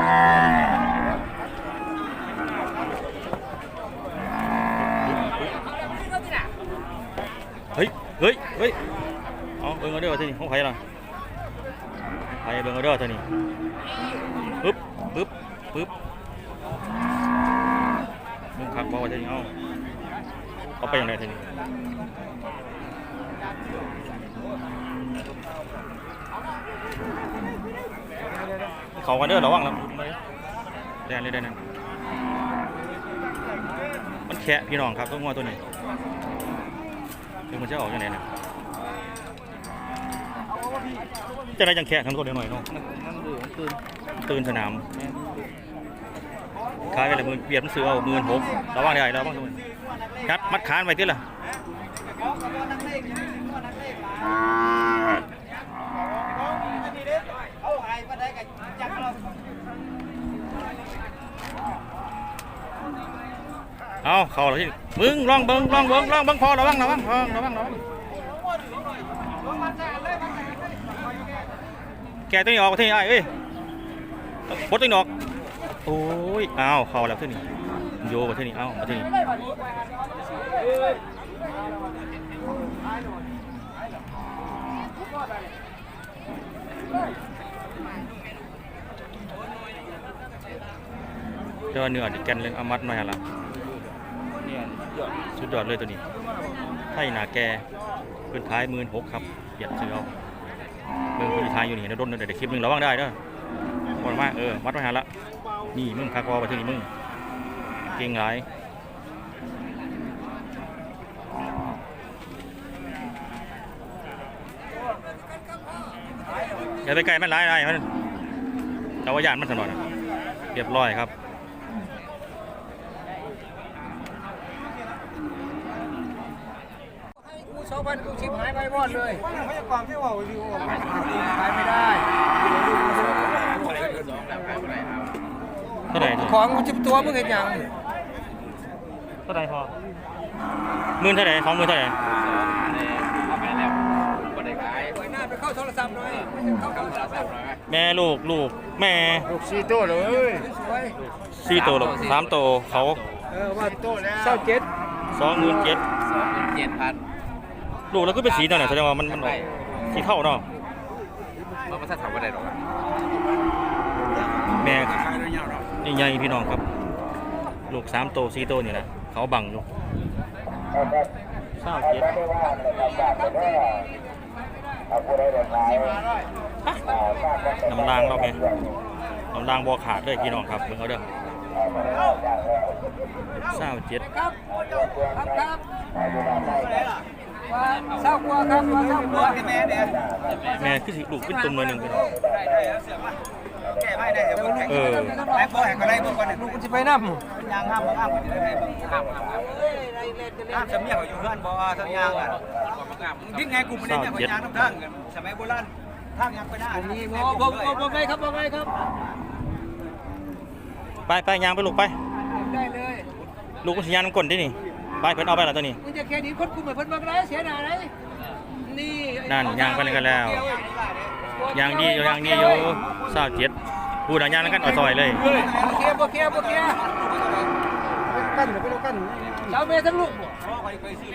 เฮ้ย เฮ้ย เฮ้ย เอาเบิ่งเอาเด้อเท่านี้ของไผล่ะไผเบิ่งเอาเด้อเท่านี้ปึ๊บปึ๊บปึ๊บมึงคักบ่ว่าเท่านี้เอาเอาไปอย่างไรเท่านี้ เขากันเด้อระวังแล้วแดนเลยแดนนั่นมันแคะพี่น้องครับต้องงัวตัวนี้คือมันจะออกยังไงเนี่ยจะได้จังแค่ทั้งตัวเดียวหน่อยเนาะตื่นสนามขายไปละหมื่นเปรียบมันซื้อเอาหมื่นหกระวังได้ระวังด้วยกัดมัดขานไว้ที่ละ เอาเข้าแล้วที่มึงลองเบิ้งลองเบิ้งลองเบิ้งพอระวังระวังพอระวังระวังแกตัวนี้ออกที่นี่ไอ้เอ้ยบดตัวนี้ออกโอ้ยเอาเข้าแล้วที่นี่โยมาที่นี่เอามาที่นี่เดี๋ยวาเนื้อดิแกนเลยเอามัดหน่อยละ สุดยอดเลยตัวนี้ ไทหนาแกเพิ่นท้ายหมื่นหกครับเปียนซื้อเอาเบิ่งคนที่ทายอยู่นี่เดี๋ยวโดนเดี๋ยวคลิปหนึ่งระวังได้เด้อพอมาเออมัดไว้หาละ นี่มึงคักอไปที่นี่มึง เก่งหลายอย่าไปไกลมันหลายได้มันแต่ว่าย่านมันสนอนเรียบร้อยครับ กูสองพันกูชิบหายไปหมดเลยพยากรณ์ที่ว่าอยู่ขายไม่ได้เท่าไหร่ของกูจิบตัวมึงเห็นยังเท่าไหร่พอหมื่นเท่าไหร่สองหมื่นเท่าไหร่ไปหน้าไปเข้าโทรศัพท์หน่อยเข้าโทรศัพท์แม่ลูกลูกแม่ลูกซีโต้เลยสวยสี่ตัวหรอกสามตัวเขาเออว่าโต้แล้วเศร้าเจ็ดสองหมื่นเจ็ดเจ็ดพัน ลูกแล้วก็เป็นสีนั่นแหละแสดงว่ามันมันออกสีเท่าเนาะมันไม่ใช่ถามว่าได้หรอกแม่นี่ใหญ่พี่น้องครับ ลูกสามตัวสี่ตัวนี่แหละเขาบังอยู่เศร้าเจ็ดน้ำรางเราไงน้ำรางบัวขาดเลยพี่น้องครับเบิ่งเอาเด้อเศร้าเจ็ด แม่เนี่ยแม่คือสิลูกขึ้นตุ่มหน่อหนึ่งพี่น้องแก้ไม่ได้เดี๋ยวมันแข็งเออแม่บอกแข็งก็ได้พวกคนลูกกูจะไปน้ำยางห้ามห้ามคนจะได้ห้ามห้ามห้ามจะเมียเขาอยู่เพื่อนบ่ทั้งยางอะดิ้งไงกูไม่ได้เนี่ยคนยางน้ำทางสมัยโบราณทางยังไปได้ผมมีบ่บ่บ่บ่ไปครับบ่ไปครับ ไปไปยางไปลูกไปได้เลยลูกก็สัญญาณมันกลนที่นี่ไปเพิ่นเอาไปแล้วตัวนี้มึงจะแค่นี้คนคุมเหมือนเพิ่นบางไรเสียดายไร นั่นยางไปเลยกันแล้วยางดีอยู่ยางดีอยู่สาวเจ็ดพูดอะไรยางนั้นกันอ่อยซอยเลยเฮ้ยบ่เคลียร์บ่เคลียร์บ่เคลียร์กันไปแล้วกันเจ้าแม่ทั้งลูกบ่ไปไปพี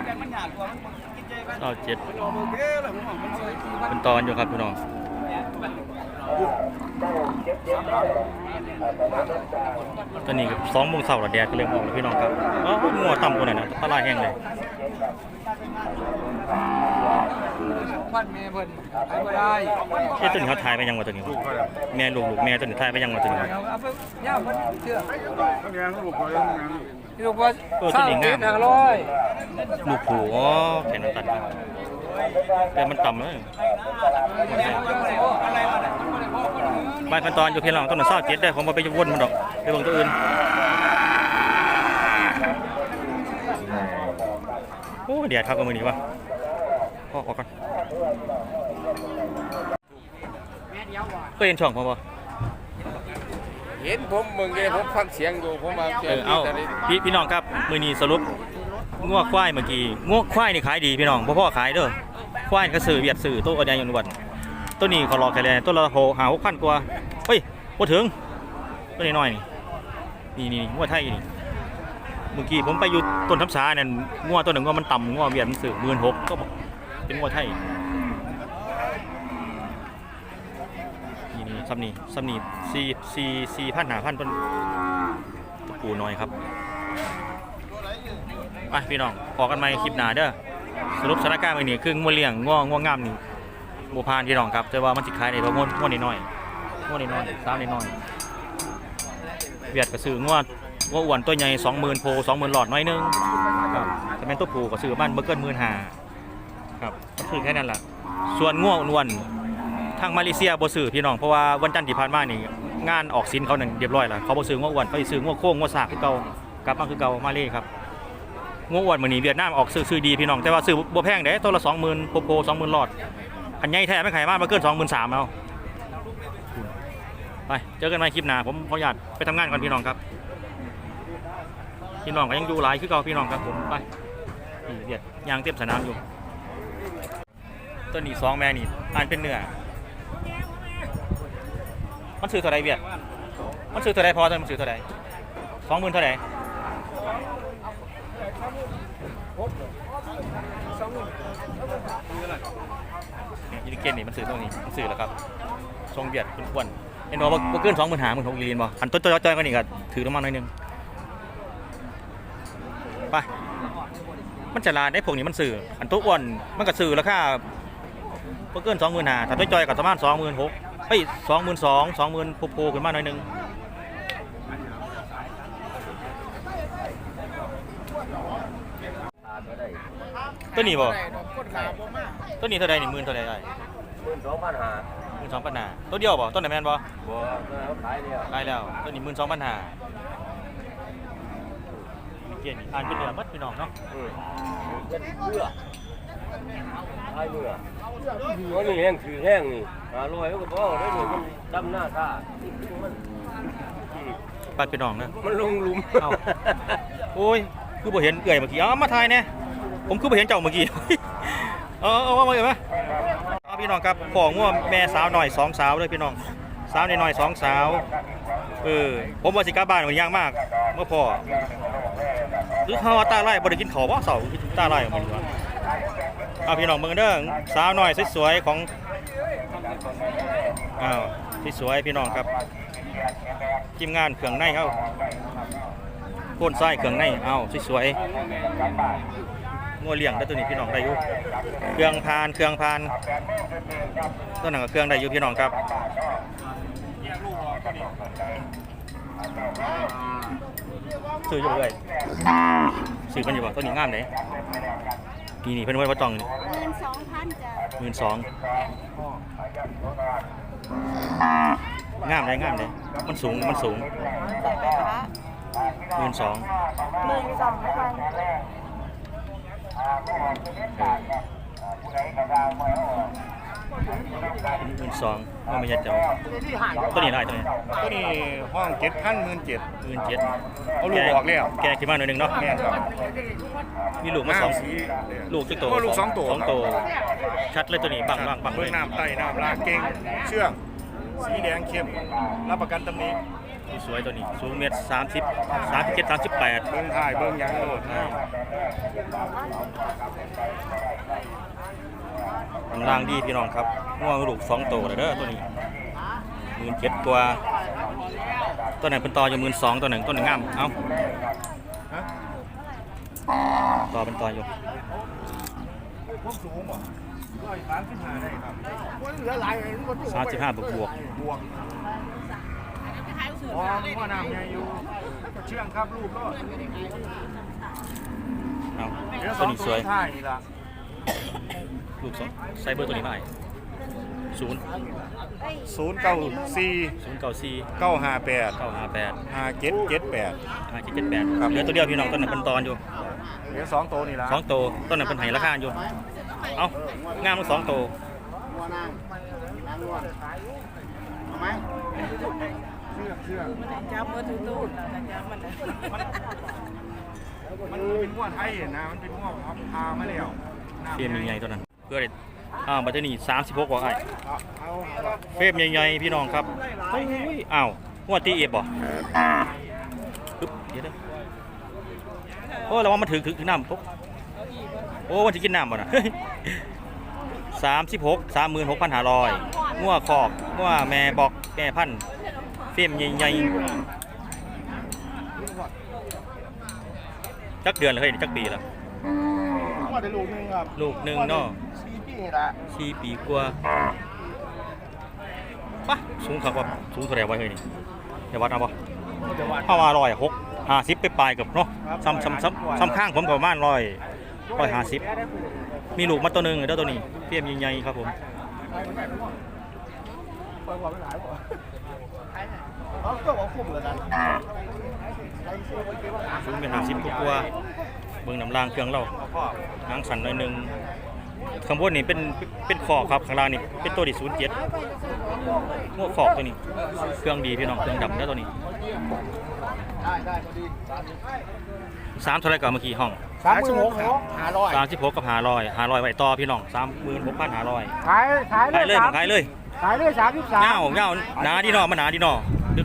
่แดงมันหยาดกว่ามันกินใจมันสาเจ็ดโอเคแล้วผมบอกมันสวยเป็นตอนอยู่ครับพี่น้อง ตอนนี้กับสองโมงเช้าแล้วแดดก็เริ่มออกแล้วพี่น้องครับอ๋องัวต่ำกว่านั้นนะตลาดแห้งเลยพันแม่เพิ่นไปบ่ได้เอ๊ะตัวนี้เขาถ่ายไปยังวะตัวนี้แม่ลูกลูกแม่ตัวนี้ถ่ายไปยังวะตัวนี้เอาเอาไปย่าเพิ่นเชื่อเขาเรียนลูกเขาเรียนงานลูกว่าสร้างเจ็ดห้าร้อยลูกผูอ๋อแขนมันตัดครับแต่มันต่ำเลยไปเป็นตอนอยู่เพียงหลังต้นหนึ่งเศร้าเจ็ดได้ผมมาไปวนมันดอกไปเบิ่งตัวอื่นโอ้ยเดี๋ยวทักกันมือนี้วะพ่อออกก่อนเคยเห็นช่องผมปะเห็นผมมึงไงผมฟังเสียงอยู่ผมมาเออเอาพี่พี่น้องครับมือนี้สรุปงัวควายเมื่อกี้งัวควายนี่ขายดีพี่น้องพ่อพ่อขายเด้อควายก็ซื้อเวียดซื้อตัวอะไรอย่างนวัด ตัวนี้เขารอแค่แลตัวละหกหาหกพันกว่าเฮ้ยบ่ถึงตัวนี้น้อยนี่นี่นี่งัวไทยนี่เมื่อกี้ผมไปอยู่ต้นทับสาเนี่ยงัวตัวหนึ่งว่ามันต่ำงัวเวียดมันซื้อหมื่นหกก็บอกเป็นงัวไทยนี่นี่ซัมนี่ซัมนี่สี่สี่สี่พันหาพันต้นปูน้อยครับไปพี่น้องพอกันไหมคลิปหนาเด้อสรุปสถานการณ์ไปนี่คืองัวเลี้ยงงวงัวงามนี่ บัพานพี่น้องครับ แต่ว่ามันสิขายได้เพราะงัวงัวน้อยงวน้อยสาวน้อย เวียดก็ซื้องัวงัวอ้วนตัวใหญ่สองหมื่นโพสองหมื่นหลอดน้อยนึงครับแต่แม่นตัวผูก็ซื้อบ้านเมื่อเกินหมื่นห้าครับก็คือแค่นั้นแหละส่วนงัวอ้วนทางมาเลเซียบ่ซื้อพี่น้องเพราะว่าวันจันทร์ที่ผ่านมานี่งานออกสินเขาหนั่นเรียบร้อยแล้วเขาบ่ซื้องัวอ้วนเขาสิซื้องัวโค้งงัวสากคือเก่ากลับมาคือเก่ามาเลยครับงัวอ้วนมื้อนี้เวียดนามออกซื้อซื้อดีพี่น้องแต่ว่าซื้อบ่แพงเด้ตัวละ20,000โปโป20,000หลอด อันใหญ่แท้ไม่ขายมากมาเกิน23,000เอาไปเจอกันใหม่คลิปหน้าผมขออนุญาตไปทำงานก่อนพี่น้องครับ พี่น้องก็ยังอยู่หลายคือเก่าพี่น้องครับผมไปนี่เวียดยางเต็มสนามอยู่ตัวนี้สองแม่นี่อ่านเป็นเนื้อมันซื้อเท่าไรเวียดมันซื้อเท่าไรพอตัวมันซื้อเท่าไร20,000เท่าไรเนี่ ยอีลิเกนนี่มันซื้อตรงนี้มันซื้อแล้วครับทรงเบียดคุณควรเห็นบอกว่าบ่เกินสองหมื่นหาหมื่นหกอีลีนบ่อันต้นจอยๆกันนี่ก็ถือน้ำมันหน่อยหนึงไปมันจะลาได้พวกนี้มันซื้ออันตัวอ้วนมันก็ซื้อราคาบ่เกินสองหมื่นหาถ้าจอยๆก็ประมาณสองหมื่นหกเฮ้ยสองหมื่นสองสองหมื่นโผล่ๆขึ้นมาหน่อยหนึง ตัวนี้บ่ตัวนี้เท่าใดนี่หมื่นเท่าใดได้หมื่นสองพันห้าหมื่นสองพันห้าตัวเดียวบ่ต้นไหนแม่นบ่บ่เขาขายแล้วได้แล้วตัวนี้หมื่นสองพันห้าเกียนอ่านเป็นเดือนมัดพี่น้องเนาะอืมเจ็ดเบื่อขายเบื่อตัวนี้แห้งคือแห้งนี่หาลอยก็บ่ได้นี่มันดำหน้าตามันปัดพี่น้องนะมันลงหลุม เอ้า โอ้ย คือบ่เห็นเอื่อยเมื่อกี้เอามาถ่ายแน่ ผมคือบ่เห็นเจ้าเมื่อกี้ เออเอามาเอ่ยมาเอาพี่น้องครับของง่วแม่สาวหน่อยสองสาวเลยพี่น้อง สาวน้อยสองสาว เออ ผมว่าสิกลับบ้านมันยากมาก เมื่อพอหรือเขาว่าตาไล่บ่ได้กินข้าวบ่เสาคือตาไล่ออกมาดีกว่าเอาพี่น้องเบิ่งเด้อสาวหน้อยสวยๆของอ้าวสวยพี่น้องครับทีมงานเครื่องในเฮาโคนไส้เครื่องในเอ้าสวยๆ งัวเลี้ยงได้อตัวนี้พี่น้องได้อยู่เครื่องพานเครื่องพานตัวนั้นก็เครื่องได้อยู่พี่น้องครับซื้ออยู่เลยซื้อกันอยู่บ่ตัวนี้งามเลยนี่นี่เพิ่นไว้ว่าต้องหมื่นสองพันจ้ะหมื่นสองงามเลยงามเลยมันสูงมันสูงใส่ไปคะหมื่นสองหมื่นสองพัน หมื่นสองว่าไม่ยัดเจ้าตัวนี้ได้ตัวนี้ตัวนี้ห้องเจ็ดพันหมื่นเจ็ดหมื่นเจ็ดเอาลูกออกแล้วแกขึ้นมาหน่อยหนึงเนาะแม่นครับมีลูกมาสองสีลูกจักโตก็ลูกสองตัวสองโตชัดเลยตัวนี้บังบังบังเลเบื้อยงน้ำไต่น้ำลากเก่งเชื่องสีแดงเข้มรับประกันตำหนี้ สวยตัวนี้สูงเมตรสามสิบสามสิบเจ็ดสามสิบแปดเบื้งถ่ายเบื้งยังโลดข้างล่างดีพี่น้องครับง่วงลูกสองโตเลยเด้อตัวนี้หมื่นเจ็ดตัว ตัวไหนเป็นต่ออยู่หมื่นสองตัวหนึ่งตัวหนึ่งงามเอ้าต่อเป็นต่ออยู่ความสูงบ่ร้อยสามสิบห้าได้ครับสามสิบห้าบวกบวก บวกอ๋อว่าน้ำใหญ่อยู่เชื่องครับรูปรอดเอ้าเดี๋ยวสตัอวงนี้ตัสววยท้ายนี่ล่ะลูกสองไซเบอร์ตัวนี้มาให้ศูนย์ศูนย์เก้าสี่ศูนย์เก้าสี่เก้าห้าแปดเก้าห้าแปดห้าเจ็ดเจ็ดแปด ห้าเจ็ดเจ็ดแปดครับ เหลือตัวเดียวพี่น้องตัวนั้นเป็นตอนอยู่เดี๋ยวสองตัวนี่ล่ะสองโตวตัวนั้นเป็นไห้ราคาอยู่ เอ้างามทั้งสองโตวเชื่อเชื่องจับมือถือตู้แล้วจับมันมันเป็นง้อไทยนะ มันเป็นง้อพับพามาแล้วเฟรมใหญ่ๆตัวนั้น เพื่อได้อ้าวบัตเตอร์นี่36กว่าไอ้เอาเอาเอาเฟรมใหญ่ๆพี่น้องครับอ้ยอ้าวหัวตีเอฟบ่ปึ๊บเดี๋ยวเด้อโอ้ระวังมาถึงถึงถึงน้ำปุ๊บโอ้วันที่กินน้ำบ่นะสามสิบหกสามหมื่นหกพันห้าร้อยงัวขอกงัวแม่บอกแม่พันธ์ เฟรมใหญ่ๆจักเดือนเลยเฮ้ยจักปีละว่าได้ลูกหนึงครับลูกหนึ่งเนาะสี่ปีละสี่ปีกว่าปะสูงครับว่าสูงเท่าไหร่วะเฮ้ยนี่เดี๋ยววัดเอาปะเดี๋ยววัดเข้ามาร้อยหกห้าสิบไปปลายกับเนาะซ้ำซ้ำซ้ำซ้ำข้างผมกับประมาณร้อยร้อยห้าสิบมีลูกมาตัวหนึ่งเด้อตัวนี้เพียมยิงใหญ่ครับผม สูงเป็นห้าสิบกว่าๆเบิ่งน้ำรางเครื่องเราหางสั่นหน่อยหนึงข้างบนนี่เป็นเป็นขอบครับข้างล่างนี่เป็นตัวดิศูนย์เจ็ดหัวขอบตัวนี้ เครื่องดีพี่น้องเครื่องดำเด้อตัวนี้ได้ได้พอดีสามเท่าไหรก่อนเมื่อกี้ห้องสามสิบหกห้าร้อยสามสิบหกกับห้าร้อยห้าร้อยไว้ต่อพี่น้องสามหมื่นหกพันห้าร้อยขายขายขายเลยสามขายเลยขายเลยสามสิบสามเงาเงาหนาดีเนอมันหนาดีเนอ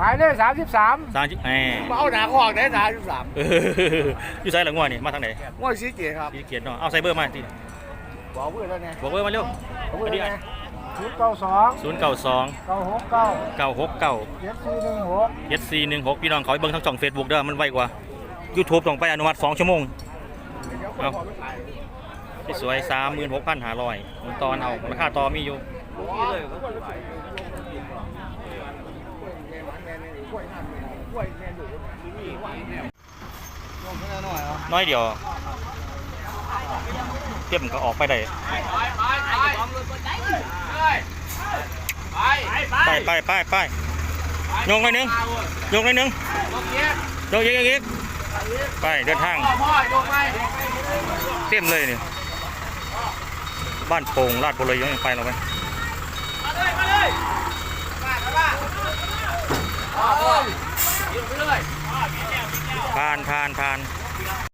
ขายเลยสามสิบสามสามสิบแหมมาเอาหนาคอกได้สามสิบสามเอออยู่ไซหลังงัวนี่มาทางไหนง้อสีเกียรครับพี่เกียรติเนาะเอาไซเบอร์มาทีบอกเพื่อนแล้วไงบอกเบอร์มาเร็วเอาไว้เลยศูนย์เก้าสองศูนย์เก้าสองเก้าหกเก้าเก้าหกเก้าเจ็ดสี่หนึ่งหกเจ็ดสี่หนึ่งหกพี่น้องเขาไปเบิ่งทั้งช่องเฟซบุ๊กเด้อมันไวกว่า YouTube ต้องไปอนุมัติสองชั่วโมงเอาสวยสามหมื่นหกพันห้าร้อยมันตอนเอาราคาต่อมีอยู่ น้อยเดียวเทียมก็ออกไปได้ไปไปไปไปโยงไปหนึ่งโยงไปหนึ่งโยงอีกอีกอีกไปเดินทางเต็มเลยนี่บ้านโป่งลาดบุรียังไปเราไปผ่านผ่านผ่าน